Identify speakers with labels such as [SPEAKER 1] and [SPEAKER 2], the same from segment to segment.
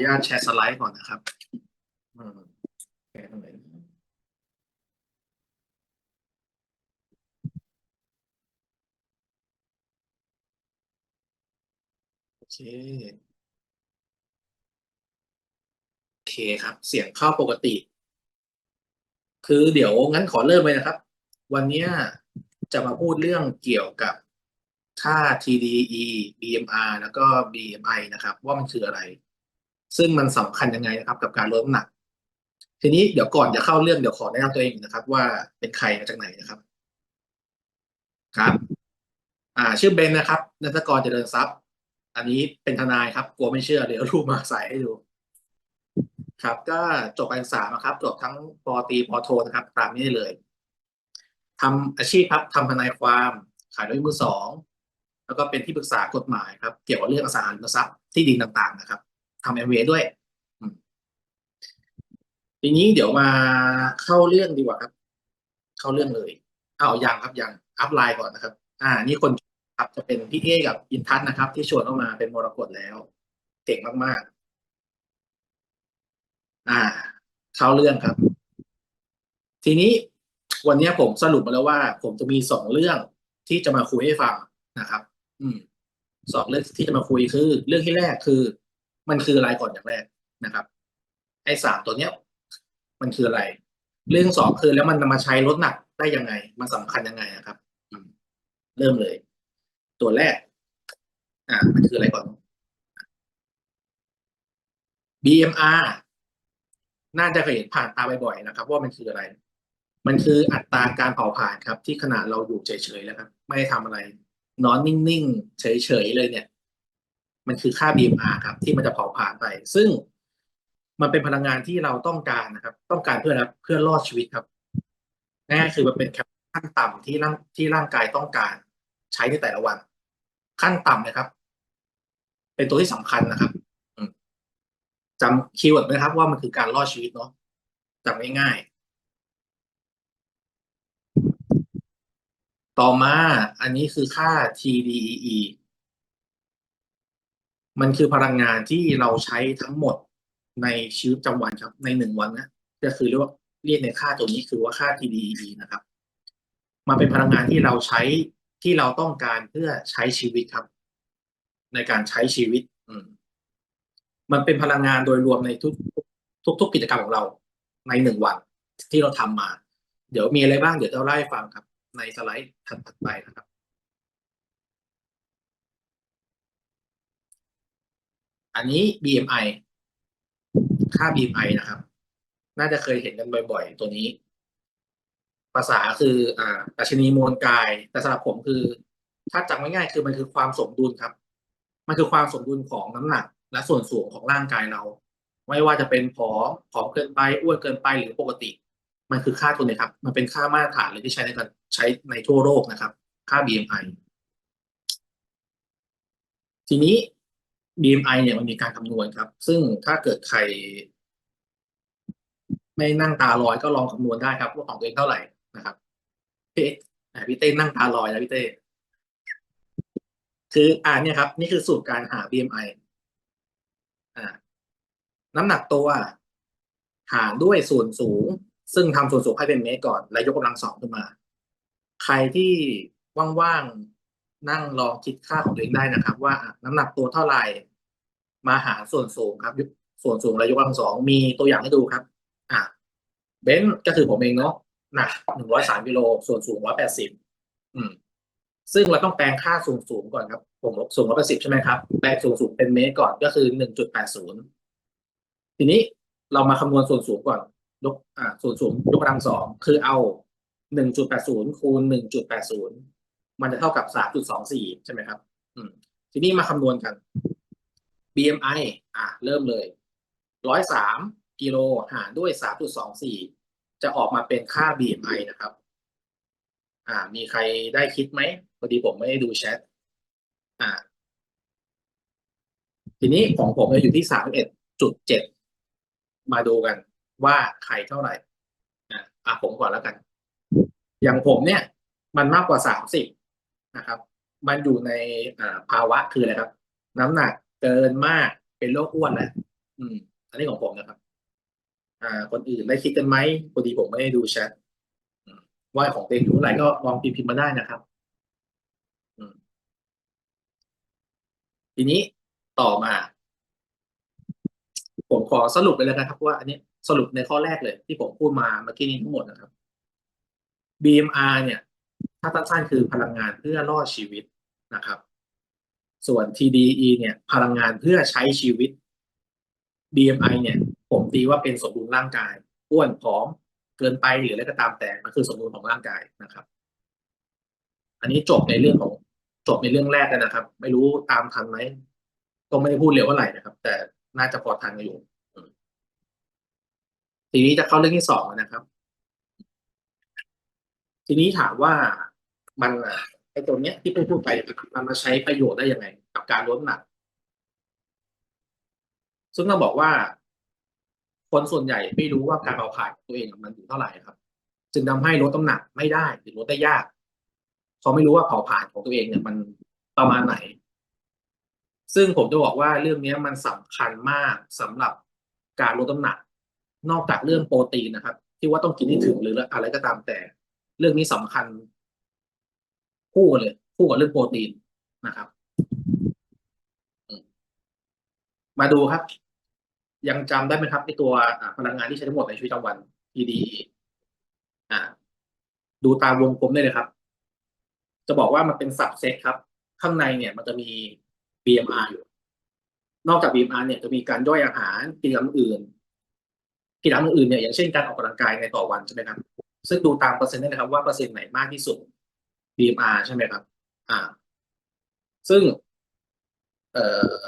[SPEAKER 1] นุญาตแชร์สไลด์ก่อนนะครับแชร์ตรงไหนโอเคโอเคครับ เสียงเข้าปกติ คือเดี๋ยวงั้นขอเริ่มเลยนะครับ วันนี้จะมาพูดเรื่องเกี่ยวกับค่า TDE BMR แล้วก็ BMI นะครับ ว่ามันคืออะไร ซึ่งมันสำคัญยังไงนะครับ กับการลดน้ำหนัก ทีนี้เดี๋ยวก่อนจะเข้าเรื่องเดี๋ยวขอแนะนำตัวเองนะครับ ว่าเป็นใครมาจากไหนนะครับ ครับ อ่า ชื่อเบนนะครับนันทกรเจริญทรัพย์ อันนี้เป็นทนายครับ กลัวไม่เชื่อเดี๋ยวรูปมาใส่ให้ดูครับ ก็จบการศึกษามาครับจบทั้งปอตีปอโทนะครับ ตามนี้ได้เลยทำอาชีพครับทำทนายความขายรถยนมือสองแล้วก็เป็นที่ปรึกษากฎหมายครับ เกี่ยวกับเรื่องอสังหาริมทรัพย์ที่ดินต่างๆนะครับ ทำเอ็มวด้วยทีนี้เดี๋ยวมาเข้าเรื่องดีกว่าครับ เข้าเรื่องเลยอ้าวยังครับยังอัพไลน์ก่อนนะครับ อ่า นี่คนครับจะเป็นพี่เอกับอินทัศน์นะครับ ที่ชวนเข้ามาเป็นมรกตแล้วเก่งมากๆ อ่า เข้าเรื่องครับ ทีนี้วันนี้ผมสรุปมาแล้วว่า ผมจะมีสองเรื่องที่จะมาคุยให้ฟังนะครับ อืมสองเรื่องที่จะมาคุยคือ เรื่องที่แรกคือ มันคืออะไรก่อนอย่างแรกนะครับ ไอ้สามตัวเนี้ย มันคืออะไร เรื่องสองคือแล้วมันมาใช้ลดหนักได้ยังไง มันสำคัญยังไงนะครับเริ่มเลย ตัวแรก อ่า มันคืออะไรก่อน BMR น่าจะเคยเห็นผ่านตาบ่อยๆนะครับ ว่ามันคืออะไร มันคืออัตราการเผาผลาญครับ ที่ขณะเราอยู่เฉยๆแล้วครับ ไม่ได้ทำอะไร นอนนิ่งๆ เฉยๆเลยเนี่ย มันคือค่า BMR ครับที่มันจะเผาผลาญไป ซึ่งมันเป็นพลังงานที่เราต้องการนะครับ ต้องการเพื่อเพื่อรอดชีวิตครับง่ายคือมันเป็นขั้นต่ำที่ร่างที่ร่างกายต้องการใช้ในแต่ละวัน ขั้นต่ำนะครับ เป็นตัวที่สำคัญนะครับจำคีย์เวิร์ดไหมครับ ว่ามันคือการรอดชีวิตเนาะจำง่ายๆต่อมาอันนี้คือค่า TDEE มันคือพลังงานที่เราใช้ทั้งหมดในชีวิตประจำวันครับ ในหนึ่งวันนะก็คือเรียกว่าเรียกในค่าตัวนี้คือว่าค่า TDEE นะครับ มันเป็นพลังงานที่เราใช้ที่เราต้องการเพื่อใช้ชีวิตครับ ในการใช้ชีวิต อืม มันเป็นพลังงานโดยรวมในทุกทุกทุกกิจกรรมของเราในหนึ่งวันที่เราทำมา เดี๋ยวมีอะไรบ้างเดี๋ยวจะเล่าให้ฟังครับ ในสไลด์ถัดๆไปนะครับ อันนี้ BMI ค่า BMI นะครับ น่าจะเคยเห็นกันบ่อย ๆ ตัวนี้ ภาษาคือ อ่าดัชนีมวลกาย แต่สำหรับผมคือ ถ้าจำง่ายๆคือมันคือความสมดุลครับ มันคือความสมดุลของน้ำหนัก และส่วนสูงของร่างกายเรา ไม่ว่าจะเป็นผอมผอมเกินไปอ้วนเกินไปหรือปกติ มันคือค่าตัวนี้ครับ มันเป็นค่ามาตรฐานเลยที่ใช้ในการใช้ในทั่วโลกนะครับ ค่า BMI ทีนี้ BMI เนี่ยมันมีการคำนวณครับ ซึ่งถ้าเกิดใคร ไม่นั่งตาลอยก็ลองคำนวณได้ครับว่าของตัวเองเท่าไหร่นะครับพี่พี่เต้นั่งตาลอยนะพี่เต้คืออ่าเนี่ยครับ นี่คือสูตรการหา BMI อ่าน้ำหนักตัว หารด้วยส่วนสูง ซึ่งทำส่วนสูงให้เป็นเมตรก่อน แล้วยกกำลังสองขึ้นมา ใครที่ว่างๆ นั่งลองคิดค่าของตัวเองได้นะครับ ว่าน้ำหนักตัวเท่าไหร่มาหาส่วนสูงครับ ส่วนสูงแล้วยกกำลังสองมีตัวอย่างให้ดูครับ อ่าเบนซ์ก็คือผมเองเนาะหนักหนึ่งร้อยสามกิโลส่วนสูงร้อยแปดสิบอืม ซึ่งเราต้องแปลงค่าสูงสูงก่อนครับ ผมสูงร้อยแปดสิบใช่ไหมครับแปลงสูงสูงเป็นเมตรก่อนก็คือหนึ่งจุดแปดศูนย์ทีนี้เรามาคำนวณส่วนสูงก่อน ยกอ่าส่วนสูงยกกำลังสองคือเอาหนึ่งจุดแปดศูนย์คูณหนึ่งจุดแปดศูนย์ มันจะเท่ากับสามจุดสองสี่ใช่ไหมครับ อืม ทีนี้มาคำนวณกัน BMI อะ เริ่มเลยร้อยสามกิโลหารด้วยสามจุดสองสี่จะออกมาเป็นค่า BMI นะครับ อ่า มีใครได้คิดไหมพอดีผมไม่ได้ดูแชทอ่า ทีนี้ของผมจะอยู่ที่สามเอ็ดจุดเจ็ดมาดูกันว่าใครเท่าไหร่อะอะผมก่อนแล้วกัน อย่างผมเนี่ย มันมากกว่าสามสิบ นะครับ มันอยู่ในภาวะคืออะไรครับ น้ำหนักเกินมากเป็นโรคอ้วนแหละอืม อันนี้ของผมนะครับ อ่า คนอื่นได้คิดกันไหมพอดีผมไม่ได้ดูแชทว่าของตัวเองอยู่เท่าไหร่ก็ลองพิมพ์มาได้นะครับทีนี้ต่อมา ผมขอสรุปเลยแล้วกันครับว่าอันนี้สรุปในข้อแรกเลย ที่ผมพูดมาเมื่อกี้นี้ทั้งหมดนะครับ BMR เนี่ย ถ้าสั้นๆคือพลังงานเพื่อรอดชีวิตนะครับ ส่วน TDE เนี่ย พลังงานเพื่อใช้ชีวิต BMI เนี่ย ผมตีว่าเป็นสมดุลร่างกายอ้วนผอมเกินไปหรืออะไรก็ตามแต่มันคือสมดุลของร่างกายนะครับ อันนี้จบในเรื่องของจบในเรื่องแรกแล้วนะครับ ไม่รู้ตามทันไหมก็ไม่ได้พูดเร็วเท่าไหร่นะครับ แต่น่าจะพอทันกันอยู่ทีนี้จะเข้าเรื่องที่สองนะครับ ทีนี้ถามว่า มันไอ้ตัวเนี้ยที่เพิ่งพูดไปมันมาใช้ประโยชน์ได้ยังไง กับการลดน้ำหนัก ซึ่งต้องบอกว่า คนส่วนใหญ่ไม่รู้ว่าการเผาผลาญตัวเองมันอยู่เท่าไหร่ครับ จึงทำให้ลดน้ำหนักไม่ได้หรือลดได้ยากเขาไม่รู้ว่าเผาผลาญของตัวเองเนี่ยมันประมาณไหน ซึ่งผมจะบอกว่าเรื่องนี้มันสำคัญมากสำหรับการลดน้ำหนัก นอกจากเรื่องโปรตีนนะครับ ที่ว่าต้องกินให้ถึงหรืออะไรก็ตามแต่ เรื่องนี้สำคัญ คู่กันเลยคู่กับเรื่องโปรตีนนะครับ มาดูครับ ยังจำได้ไหมครับในตัวพลังงานที่ใช้ทั้งหมดในชีวิตประจำวัน TDE อ่าดูตามวงกลมได้เลยครับ จะบอกว่ามันเป็นสับเซตครับ ข้างในเนี่ยมันจะมี BMR อยู่ นอกจาก BMR เนี่ยจะมีการย่อยอาหารกิจกรรมอื่นกิจกรรมอื่นเนี่ยอย่างเช่นการออกกำลังกายในต่อวันใช่ไหมครับ ซึ่งดูตามเปอร์เซ็นต์ได้เลยครับว่าเปอร์เซ็นต์ไหนมากที่สุด BMR ใช่ไหมครับ อ่า ซึ่ง เอ่อ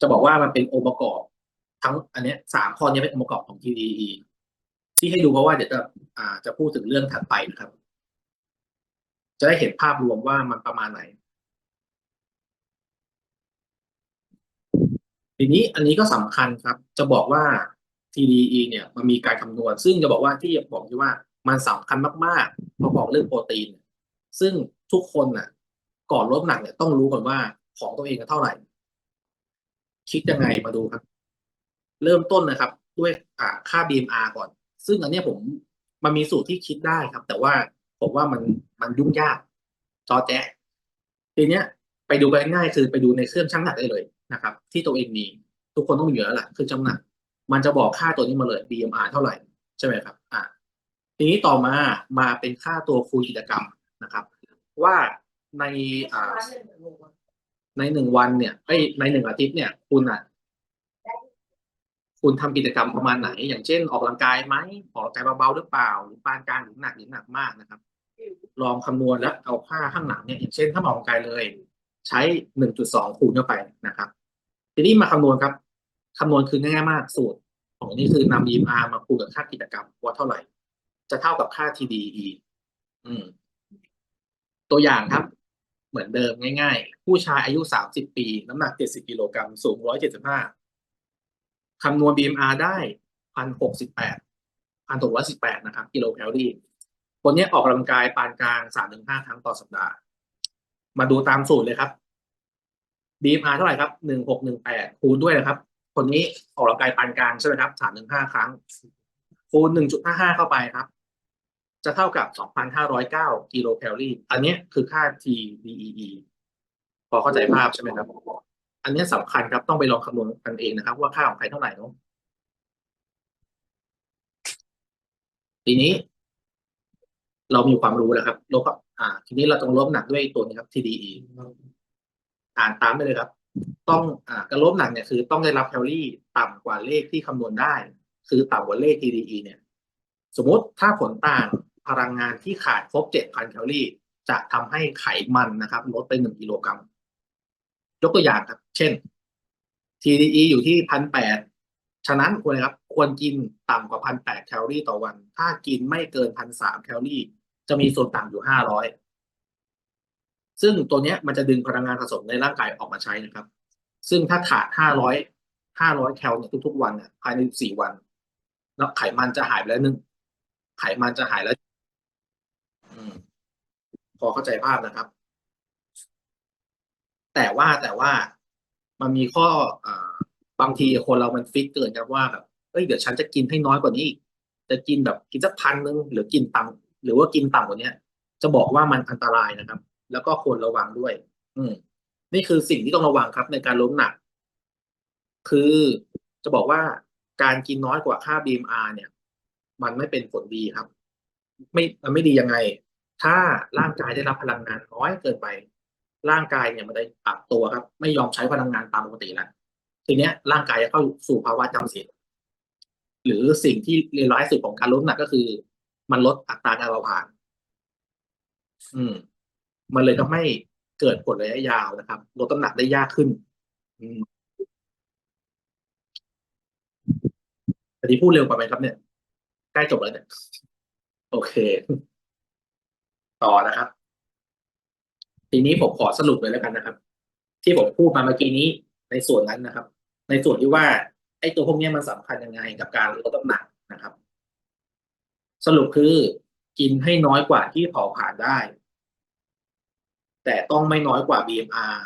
[SPEAKER 1] จะบอกว่ามันเป็นองค์ประกอบ ทั้งอันเนี้ยสามข้อนี้เป็นองค์ประกอบของ TDE ที่ให้ดูเพราะว่าเดี๋ยวจะ อ่า จะพูดถึงเรื่องถัดไปนะครับ จะได้เห็นภาพรวมว่ามันประมาณไหน ทีนี้อันนี้ก็สำคัญครับ จะบอกว่า TDE เนี่ยมันมีการคำนวณ ซึ่งจะบอกว่าที่บอกที่ว่ามันสำคัญมากๆพอบอกเรื่องโปรตีน ซึ่งทุกคนน่ะ ก่อนลดหนักเนี่ยต้องรู้ก่อนว่าของตัวเองเท่าไหร่ คิดยังไงมาดูครับ เริ่มต้นนะครับ ด้วยอ่าค่า BMR ก่อน ซึ่งอันนี้ผมมันมีสูตรที่คิดได้ครับ แต่ว่าผมว่ามันมันยุ่งยากจอแจ๊ทีเนี้ย ไปดูกันง่ายคือไปดูในเครื่องชั่งหนักได้เลยนะครับ ที่ตัวเองมีทุกคนต้องมีอยู่แล้วแหละเครื่องชั่งหนัก มันจะบอกค่าตัวนี้มาเลย BMR เท่าไหร่ใช่ไหมครับ อ่าทีนี้ต่อมามาเป็นค่าตัวคูณกิจกรรม นะครับ ว่าในอ่าในหนึ่งวันเนี่ยไอในหนึ่งอาทิตย์เนี่ยคุณอะคุณทำกิจกรรมประมาณไหน อย่างเช่น ออกกำลังกายไหมออกกำลังกายเบาๆหรือเปล่าหรือปานกลางหรือหนักหรือหนักมากนะครับ ลองคำนวณแล้วเอาค่าข้างหลังเนี่ยอย่างเช่น ถ้าออกกำลังกายเลย ใช้หนึ่งจุดสองคูณเข้าไปนะครับ ทีนี้มาคำนวณครับคำนวณคือง่ายมากสูตรของนี่คือนำ EMR มาคูณกับค่ากิจกรรมว่าเท่าไหร่ จะเท่ากับค่า TDE อืม ตัวอย่างครับ เหมือนเดิมง่าย ๆ ผู้ชายอายุสามสิบปี น้ำหนักเจ็ดสิบกิโลกรัมสูงร้อยเจ็ดสิบห้าคำนวณ BMR ได้พันหกสิบแปดพันหกร้อยสิบแปดนะครับ กิโลแคลอรี่คนนี้ออกกำลังกายปานกลางสามถึงห้าครั้งต่อสัปดาห์ มาดูตามสูตรเลยครับ BMR เท่าไหร่ครับหนึ่งหกหนึ่งแปดคูณด้วยนะครับ คนนี้ออกกำลังกายปานกลางใช่ไหมครับสามถึงห้าครั้งคูณหนึ่งจุดห้าห้าเข้าไปครับ จะเท่ากับ 2,509 กิโลแคลอรี่ อันนี้คือค่า TDEE พอเข้าใจภาพใช่ไหมครับ อันนี้สำคัญครับต้องไปลองคำนวณกันเองนะครับ ว่าค่าของใครเท่าไหร่เนาะทีนี้ เรามีความรู้แล้วครับลบกับอ่า ทีนี้เราต้องลบหนักด้วยตัวนี้ครับ TDE อ่านตามไปเลยครับ ต้องอ่าการลบหนักเนี่ยคือต้องได้รับแคลอรี่ต่ำกว่าเลขที่คำนวณได้ คือต่ำกว่าเลข TDE เนี่ย สมมติถ้าผลต่าง พลังงานที่ขาดครบ 7,000 แคลอรี่ จะทำให้ไขมันนะครับลดไป 1 กิโลกรัม ยกตัวอย่างครับ เช่น TDE อยู่ที่1,800ฉะนั้นควรครับ ควรกินต่ำกว่า1,800แคลอรี่ต่อวัน ถ้ากินไม่เกิน1,300แคลอรี่ จะมีส่วนต่างอยู่500ซึ่งตัวเนี้ยมันจะดึงพลังงานสะสมในร่างกายออกมาใช้นะครับ ซึ่งถ้าขาด500 500แคลเนี่ยทุกๆ วันเนี่ยภายใน4วัน แล้วไขมันจะหายไปแล้วหนึ่งไขมันจะหายแล้ว พอเข้าใจภาพนะครับ แต่ว่าแต่ว่ามันมีข้ออบางทีคนเรามันฟิกเกินครับว่าแบบเอ้ยเดี๋ยวฉันจะกินให้น้อยกว่านี้อีกจะกินแบบกินสักพันนึงหรือกินต่ำหรือว่ากินต่ำกว่านี้จะบอกว่ามันอันตรายนะครับ แล้วก็ควรระวังด้วย อืม นี่คือสิ่งที่ต้องระวังครับ ในการลดน้ำหนัก คือจะบอกว่าการกินน้อยกว่าค่า BMR เนี่ย มันไม่เป็นผลดีครับ ไม่มันไม่ดียังไง ถ้าร่างกายได้รับพลังงานน้อยเกินไป ร่างกายเนี่ยมันได้ปรับตัวครับ ไม่ยอมใช้พลังงานตามปกติแล้วทีเนี้ยร่างกายจะเข้าสู่ภาวะจำเสียหรือสิ่งที่เลวร้ายสุดของการลดน้ำหนักก็คือ มันลดอัตราการเผาผลาญอืม มันเลยทำให้เกิดผลระยะยาวนะครับ ลดน้ำหนักได้ยากขึ้น อืมอันนี้พูดเร็วไปไหมครับเนี่ย ใกล้จบแล้วเนี่ย โอเค ต่อนะครับ ทีนี้ผมขอสรุปเลยแล้วกันนะครับ ที่ผมพูดมาเมื่อกี้นี้ในส่วนนั้นนะครับ ในส่วนที่ว่าไอ้ตัวพวกนี้มันสำคัญยังไงกับการลดน้ำหนักนะครับ สรุปคือกินให้น้อยกว่าที่เผาผลาญได้ แต่ต้องไม่น้อยกว่า BMR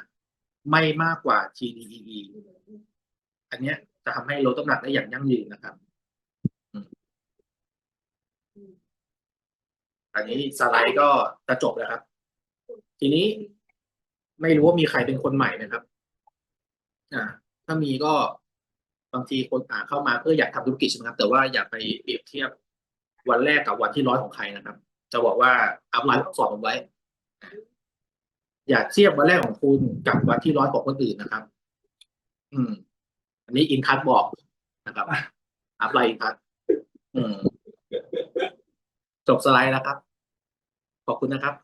[SPEAKER 1] ไม่มากกว่า TDEE อันเนี้ยจะทำให้ลดน้ำหนักได้อย่างยั่งยืนนะครับ อันนี้สไลด์ก็จะจบแล้วครับ ทีนี้ไม่รู้ว่ามีใครเป็นคนใหม่นะครับ อ่า ถ้ามีก็บางทีคนอ่าเข้ามาเพื่ออยากทำธุรกิจใช่ไหมครับ แต่ว่าอย่าไปเปรียบเทียบวันแรกกับวันที่ร้อยของใครนะครับ จะบอกว่าอัพไลน์สอนผมไว้ อย่าเทียบวันแรกของคุณกับวันที่ร้อยของคนอื่นนะครับ อืม อันนี้อินคัตบอกนะครับ อัพไลน์อินคัตอืม จบสไลด์แล้วครับ ขอบคุณนะครับ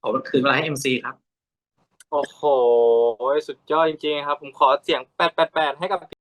[SPEAKER 1] ขอคืนเวลาให้เอ็มซีครับ
[SPEAKER 2] โอ้โห สุดยอดจริงๆครับ ผมขอเสียงแปดแปดแปดให้กับ